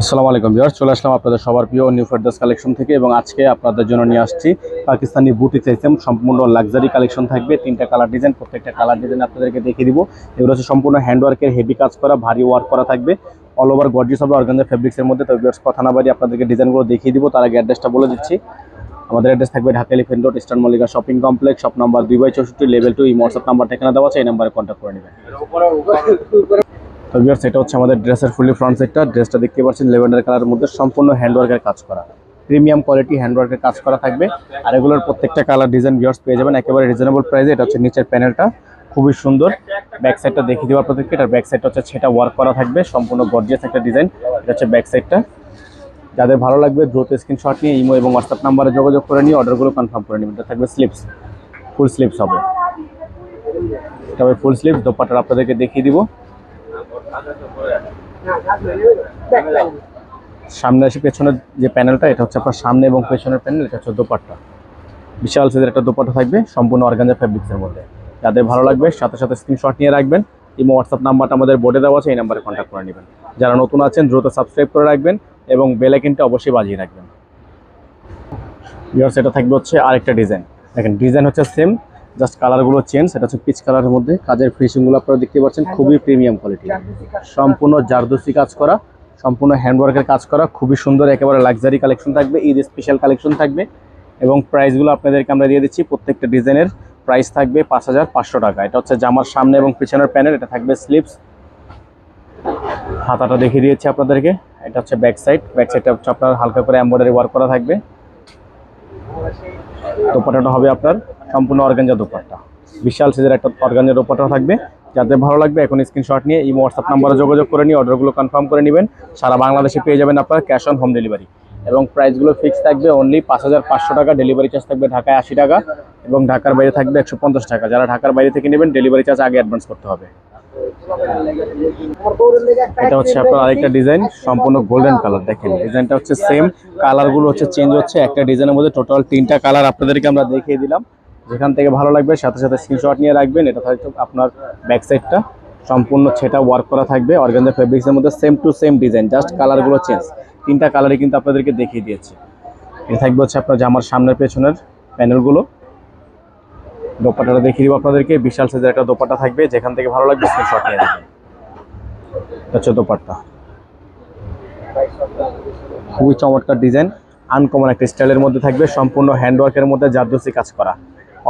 আসসালামু আলাইকুম বিয়ার চলে আসলাম আপনাদের সবার প্রিয় নিউ ফেরদাস কালেকশন থেকে এবং আজকে আপনাদের জন্য নিয়ে আসছি পাকিস্তানি বুটিক আইটেম সম্পূর্ণ লাক্সারি কালেকশন থাকবে। তিনটা কালার ডিজাইন প্রত্যেকটা কালার ডিজাইন আপনাদেরকে দেখিয়ে দিব। এগুলো হচ্ছে সম্পূর্ণ হ্যান্ডওয়ার্কের হেভি কাজ করা, ভারী ওয়ার্ক করা থাকবে। অল ওভার গর্জিস হবে অর্গানজার ফেব্রিক্সের মধ্যে। তো বিয়ার্স কথা না বাড়ি আপনাদেরকে ডিজাইনগুলো দেখিয়ে দিব। তার আগে অ্যাড্রেসটা বলে দিচ্ছি। আমাদের অ্যাড্রেস থাকবে Dhaka elephant road eastern Mallika shopping complex shop number দুই বাই চৌষট্টি লেভেল টু এই হোয়াটসঅ্যাপ নাম্বার ঠিকানা দেওয়া আছে, এই নাম্বারে কন্ট্যাক্ট করে নেবেন। তো ভিউয়ার্স এটা হচ্ছে আমাদের ড্রেসের ফুলি ফ্রন্ট সেটটা ড্রেসটা দেখতে পাচ্ছেন লেভেন্ডার কালারের মধ্যে সম্পূর্ণ হ্যান্ডওয়ার্কের কাজ করা। প্রিমিয়াম কোয়ালিটি হ্যান্ডওয়ার্কের কাজ করা থাকবে। আর এগুলোর প্রত্যেকটা কালার ডিজাইন ভিউয়ার্স পেয়ে যাবেন। একেবারে রিজনেবল প্রাইসে এটা হচ্ছে নিচের প্যানেলটা খুবই সুন্দর। ব্যাক সাইডটা দেখিয়ে দেবো আপনাদেরকে এটার ব্যাক সাইডটা হচ্ছে সেটা ওয়ার্ক করা থাকবে। সম্পূর্ণ গর্জিয়াস একটা ডিজাইন এটা হচ্ছে ব্যাক সাইডটা যাদের ভালো লাগবে, দ্রুত স্ক্রিনশট নিয়ে ইমো এবং হোয়াটসঅ্যাপ নাম্বারে যোগাযোগ করে নিয়ে অর্ডারগুলো কনফার্ম করে নেবেন। এটা থাকবে স্লিপস ফুল স্লিপস হবে। তবে ফুল স্লিপস দোপাটার আপনাদেরকে দেখিয়ে দিব। সামনে এসে পেছনের যে প্যানেলটা, এটা হচ্ছে আপনার সামনে এবং পেছনের প্যানেল, এটা হচ্ছে দোপাট্টা। বিশাল সাইজের একটা দোপাট্টা থাকবে, সম্পূর্ণ অর্গানজা ফ্যাব্রিক্সের মধ্যে। যাদের ভালো লাগবে, সাথে সাথে স্ক্রিনশট নিয়ে রাখবেন। ইমো হোয়াটসঅ্যাপ নাম্বারটা আমাদের বোর্ডে দেওয়া আছে, এই নাম্বারে কন্ট্যাক্ট করে নেবেন। যারা নতুন আছেন, দ্রুত সাবস্ক্রাইব করে রাখবেন এবং বেল আইকনটা অবশ্যই বাজিয়ে রাখবেন। ইয়ার্স এটা থাকবে হচ্ছে আরেকটা ডিজাইন দেখেন ডিজাইন হচ্ছে সেম জাস্ট কালারগুলো চেঞ্জ এটা হচ্ছে পিচ কালারের মধ্যে। কাজের ফিনিশিংগুলো আপনারা দেখতে পাচ্ছেন খুবই প্রিমিয়াম কোয়ালিটি সম্পূর্ণ জারদোসি কাজ করা সম্পূর্ণ হ্যান্ডওয়ার্কের কাজ করা খুবই সুন্দর একেবারে লাক্সারি কালেকশন থাকবে ঈদ স্পেশাল কালেকশন থাকবে। এবং প্রাইসগুলো আপনাদেরকে আমরা দিয়ে দিচ্ছি প্রত্যেকটা ডিজাইনের প্রাইস থাকবে পাঁচ হাজার পাঁচশো টাকা। এটা হচ্ছে জামার সামনে এবং পিছনের প্যানেল এটা থাকবে স্লিপস হাতাটা দেখিয়ে দিয়েছি আপনাদেরকে এটা হচ্ছে ব্যাক সাইড ব্যাক সাইডটা হচ্ছে আপনার হালকা করে এম্বয়ডারি ওয়ার্ক করা থাকবে। দোপাট্টাটা হবে আপনার সম্পূর্ণ অর্গানজা দোপাট্টা। বিশাল সাইজের একটা অর্গানজা দোপাট্টা থাকবে। যাদের ভালো লাগবে এখন স্ক্রিনশট নিয়ে এই হোয়াটসঅ্যাপ নাম্বারে যোগাযোগ করে নিয়ে অর্ডারগুলো কনফার্ম করে নেবেন। সারা বাংলাদেশে পেয়ে যাবেন আপনার ক্যাশ অন হোম ডেলিভারি এবং প্রাইসগুলো ফিক্স থাকবে অনলি পাঁচ হাজার পাঁচশো টাকা ডেলিভারি চার্জ থাকবে ঢাকায় আশি টাকা এবং ঢাকার বাইরে থাকবে একশো পঞ্চাশ টাকা। যারা ঢাকার বাইরে থেকে নেবেন ডেলিভারি চার্জ আগে অ্যাডভান্স করতে হবে। এটা হচ্ছে আপনার আরেকটা ডিজাইন সম্পূর্ণ গোল্ডেন কালার দেখেন। ডিজাইনটা হচ্ছে সেম কালারগুলো হচ্ছে চেঞ্জ হচ্ছে। একটা ডিজাইনের মধ্যে টোটাল তিনটা কালার আপনাদেরকে আমরা দেখিয়ে দিলাম। যেখান থেকে ভালো লাগবে, সাথে সাথে স্ক্রিনশট নিয়ে রাখবেন। এটা থাকবে আপনার ব্যাক সাইডটা সম্পূর্ণ সেটা ওয়ার্ক করা থাকবে। অর্গানজা ফেব্রিক্সের মধ্যে same to same design just কালারগুলো চেঞ্জ তিনটা কালারই কিন্তু আপনাদেরকে দেখিয়ে দিয়েছি। এটা থাকবে হচ্ছে আপনার জামার সামনের পেছনের প্যানেলগুলো দোপাটাটা দেখিয়ে দিব আপনাদেরকে। বিশাল সাইজের একটা দোপাটা থাকবে, যেখান থেকে ভালো লাগবে স্ক্রিনশট নিয়ে এটা হচ্ছে দোপাট্টা। খুবই চমৎকার ডিজাইন আনকমন একটা স্টাইলের মধ্যে থাকবে, সম্পূর্ণ হ্যান্ডওয়ার্কের মধ্যে জারদোসি কাজ করা।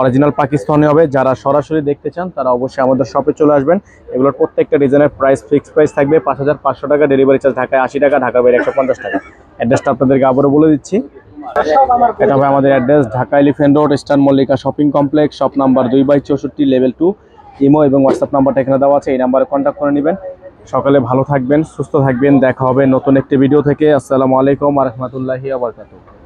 অরিজিনাল পাকিস্তানি হবে, যারা সরাসরি দেখতে চান, তারা অবশ্যই আমাদের শপে চলে আসবেন। এগুলোর প্রত্যেকটা ডিজাইনের প্রাইস ফিক্সড প্রাইস থাকবে, পাঁচ হাজার পাঁচশো টাকা ডেলিভারি চার্জ ঢাকায় আশি টাকা ঢাকা বাইরে একশো পঞ্চাশ টাকা। অ্যাড্রেসটা আপনাদেরকে আবারও বলে দিচ্ছি। এটা হবে আমাদের address Dhaka elephant road eastern Mallika shopping complex shop number দুই বাই চৌষট্টি লেভেল টু ইমো এবং হোয়াটসঅ্যাপ নাম্বারটা এখানে দেওয়া আছে এই নাম্বারে কন্ট্যাক্ট করে নেবেন। সকালে ভালো থাকবেন সুস্থ থাকবেন দেখা হবে নতুন একটি ভিডিও থেকে। আসসালামু আলাইকুম রহমতুল্লাহি আবরকাতুহ